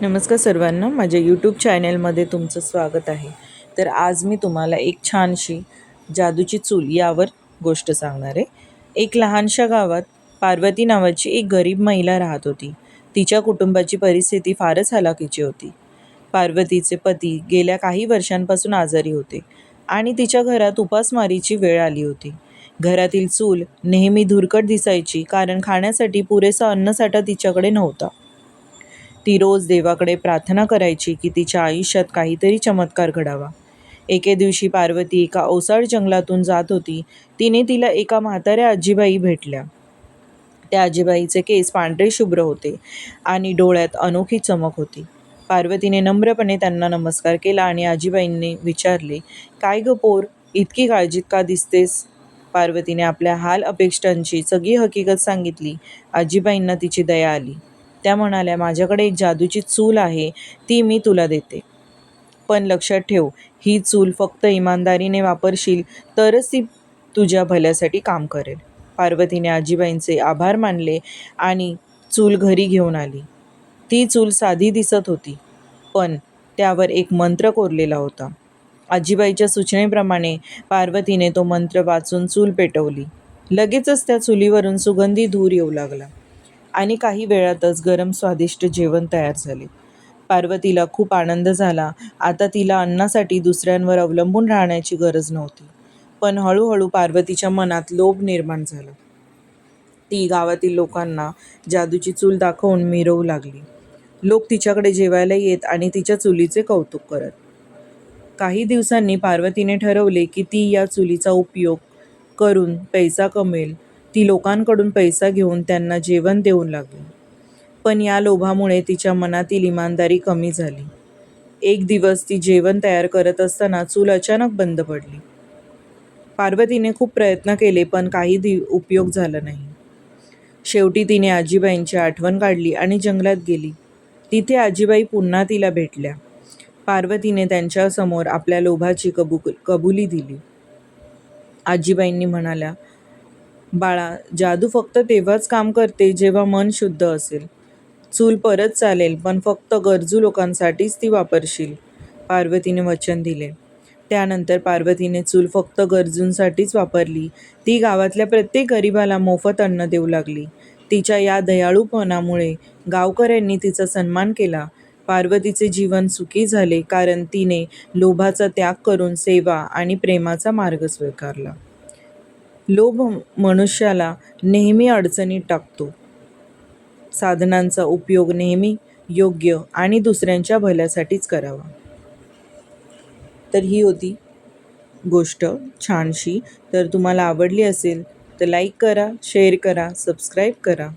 नमस्कार सर्वांना. माझ्या यूट्यूब चॅनलमध्ये तुमचं स्वागत आहे. तर आज मी तुम्हाला एक छानशी जादूची चूल यावर गोष्ट सांगणार आहे. एक लहानशा गावात पार्वती नावाची एक गरीब महिला राहत होती. तिच्या कुटुंबाची परिस्थिती फारच हलाखीची होती. पार्वतीचे पती गेल्या काही वर्षांपासून आजारी होते आणि तिच्या घरात उपासमारीची वेळ आली होती. घरातील चूल नेहमी धुरकट दिसायची कारण खाण्यासाठी पुरेसा अन्नसाठा तिच्याकडे नव्हता. ती रोज देवाकडे प्रार्थना करायची की तिच्या आयुष्यात काहीतरी चमत्कार घडावा. एके दिवशी पार्वती एका ओसाड जंगलातून जात होती. तिने तिला एका म्हाताऱ्या आजीबाई भेटल्या. त्या आजीबाईचे केस पांढरे शुभ्र होते आणि डोळ्यात अनोखी चमक होती. पार्वतीने नम्रपणे त्यांना नमस्कार केला आणि आजीबाईंनी विचारले काय ग पोर इतकी काळजीत का दिसतेस? पार्वतीने आपल्या हाल अपेक्षांची सगळी हकीकत सांगितली. आजीबाईंना तिची दया आली. त्या म्हणाल्या माझ्याकडे एक जादूची चूल आहे ती मी तुला देते. पण लक्षात ठेव ही चूल फक्त इमानदारीने वापरशील तरच ती तुझ्या भल्यासाठी काम करेल. पार्वतीने आजीबाईंचे आभार मानले आणि चूल घरी घेऊन आली. ती चूल साधी दिसत होती पण त्यावर एक मंत्र कोरलेला होता. आजीबाईच्या सूचनेप्रमाणे पार्वतीने तो मंत्र वाचून चूल पेटवली. लगेचच त्या चुलीवरून सुगंधी धूर येऊ लागला. आणि काही वेळातच गरम स्वादिष्ट जेवण तयार झाले. पार्वतीला खूप आनंद झाला. आता तिला अन्नासाठी दुसऱ्यांवर अवलंबून राहण्याची गरज नव्हती. पण हळूहळू पार्वतीच्या मनात लोभ निर्माण झाला. ती गावातील लोकांना जादूची चूल दाखवून मिरवू लागली. लोक तिच्याकडे जेवायला येत आणि तिच्या चुलीचे कौतुक करत. काही दिवसांनी पार्वतीने ठरवले की ती या चुलीचा उपयोग करून पैसा कमेल ती लोकांकडून पैसा घेऊन त्यांना जेवण देऊन लागली. पण या लोभामुळे तिच्या मनातील इमानदारी कमी झाली. एक दिवस ती जेवण तयार करत असताना चूल अचानक बंद पडली. पार्वतीने खूप प्रयत्न केले पण काही दि उपयोग झाला नाही. शेवटी तिने आजीबाईंची आठवण काढली आणि जंगलात गेली. तिथे आजीबाई पुन्हा तिला भेटल्या. पार्वतीने त्यांच्यासमोर आपल्या लोभाची कबू कबुली दिली. आजीबाईंनी म्हणाल्या बाळा जादू फक्त तेव्हाच काम करते जेव्हा मन शुद्ध असेल. चूल परत चालेल पण फक्त गरजू लोकांसाठीच ती वापरशील. पार्वतीने वचन दिले. त्यानंतर पार्वतीने चूल फक्त गरजूंसाठीच वापरली. ती गावातल्या प्रत्येक गरिबाला मोफत अन्न देऊ लागली. तिच्या या दयाळूपणामुळे गावकऱ्यांनी तिचा सन्मान केला. पार्वतीचे जीवन सुखी झाले कारण तिने लोभाचा त्याग करून सेवा आणि प्रेमाचा मार्ग स्वीकारला. लोभ मनुष्याला नेहमी अडचणीत टाकतो. साधनांचा उपयोग नेहमी योग्य आणि दुसऱ्यांच्या भल्यासाठीच करावा. तर ही होती गोष्ट छानशी. तर तुम्हाला आवडली असेल तर लाईक करा शेअर करा सबस्क्राईब करा.